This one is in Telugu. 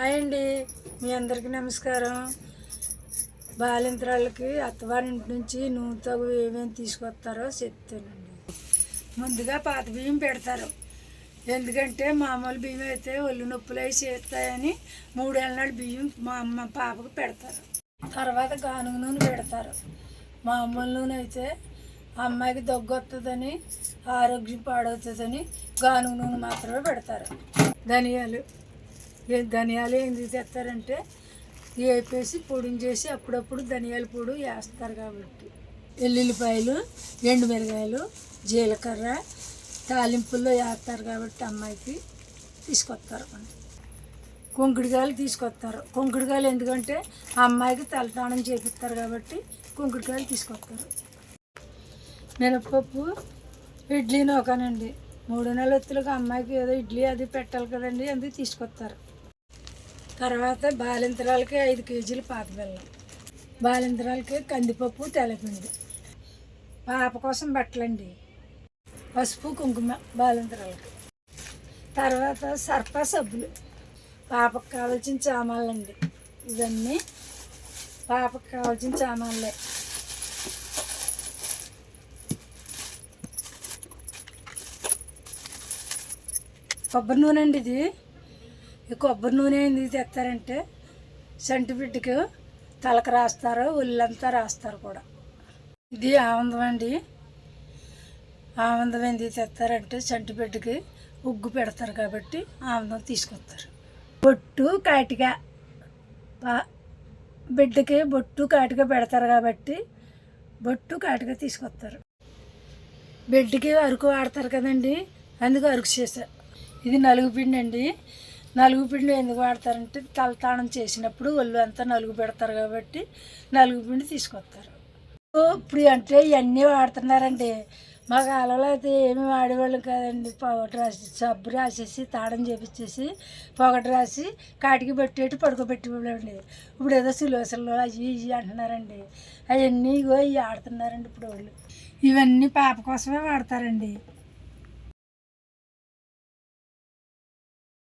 హాయ్ అండి. మీ అందరికీ నమస్కారం. బాలింతరాళ్ళకి అత్తవారింటి నుంచి నూనెతో ఏమేమి తీసుకొస్తారో చెప్తానండి. ముందుగా పాత బియ్యం పెడతారు. ఎందుకంటే మామూలు బియ్యం అయితే ఒళ్ళు నొప్పులు అవి చేస్తాయని మూడేళ్ళ నాడు బియ్యం మా అమ్మ పాపకు పెడతారు. తర్వాత గానుగ నూనె పెడతారు. మామూలు నూనె అయితే అమ్మాయికి దగ్గు వస్తుందని ఆరోగ్యం పాడవుతుందని గానుగ నూనె మాత్రమే పెడతారు. ధనియాలు ధనియాలు ఎందుకు చేస్తారంటే వేపేసి పొడిని చేసి అప్పుడప్పుడు ధనియాల పొడి వేస్తారు కాబట్టి. ఎల్లుల్లిపాయలు ఎండుమిరగాయలు జీలకర్ర తాలింపుల్లో వేస్తారు కాబట్టి అమ్మాయికి తీసుకొస్తారు. కుంకుడుకాయలు తీసుకొస్తారు. కుంకుడుకాయలు ఎందుకంటే అమ్మాయికి తలతానం చేపిస్తారు కాబట్టి కుంకుడుకాయలు తీసుకొస్తారు. మినపప్పు ఇడ్లీ నూకానండి మూడు నెలల ఒత్తులకు అమ్మాయికి ఏదో ఇడ్లీ అది పెట్టాలి కదండి అందుకు తీసుకొస్తారు. తర్వాత బాలింతరాలకి ఐదు కేజీలు పాత బెల్లం. బాలింతరాలకి కందిపప్పు తెలపిండి పాప కోసం బట్టలండి. పసుపు కుంకుమ బాలింతరాలకి. తర్వాత సర్ప సబ్బులు. పాపకు కావాల్సిన సామాన్లండి. ఇవన్నీ పాపకు కావాల్సిన సామాన్లే. కొబ్బరి నూనె అండి ఇది. ఈ కొబ్బరి నూనె ఏం తీసేస్తారంటే సంటిబిడ్డకు తలకు రాస్తారు ఒళ్ళంతా రాస్తారు కూడా. ఇది ఆనందం అండి ఆనందం ఏం తీసేస్తారంటే సంటి బిడ్డకి ఉగ్గు పెడతారు కాబట్టి ఆనందం తీసుకొస్తారు. బొట్టు కాటిక పా- బిడ్డకి బొట్టు కాటిక పెడతారు కాబట్టి బొట్టు కాటిక తీసుకొస్తారు. బిడ్డకి అరుకు వాడతారు కదండి అందుకు అరుకు చేశారు ఇది నలుగు పిండి అండి నలుగు పిండి ఎందుకు వాడతారంటే తలతాణం చేసినప్పుడు ఒళ్ళు అంతా నలుగు పెడతారు కాబట్టి నలుగు పిండి తీసుకొస్తారు. ఇప్పుడు అంటే ఇవన్నీ వాడుతున్నారండి. మా కాలంలో అయితే ఏమి వాడేవాళ్ళం కాదండి. పొగట రాసి సబ్బు రాసేసి తాడం చేపించేసి పొగట రాసి కాటికి పెట్టేటి పడుకోబెట్టేవాళ్ళండి ఇప్పుడు ఏదో సులోసలు అవి ఇవి అంటున్నారండి. అవన్నీ ఇగో ఇవి ఆడుతున్నారండి ఇప్పుడు వాళ్ళు. ఇవన్నీ పాప కోసమే వాడతారండి.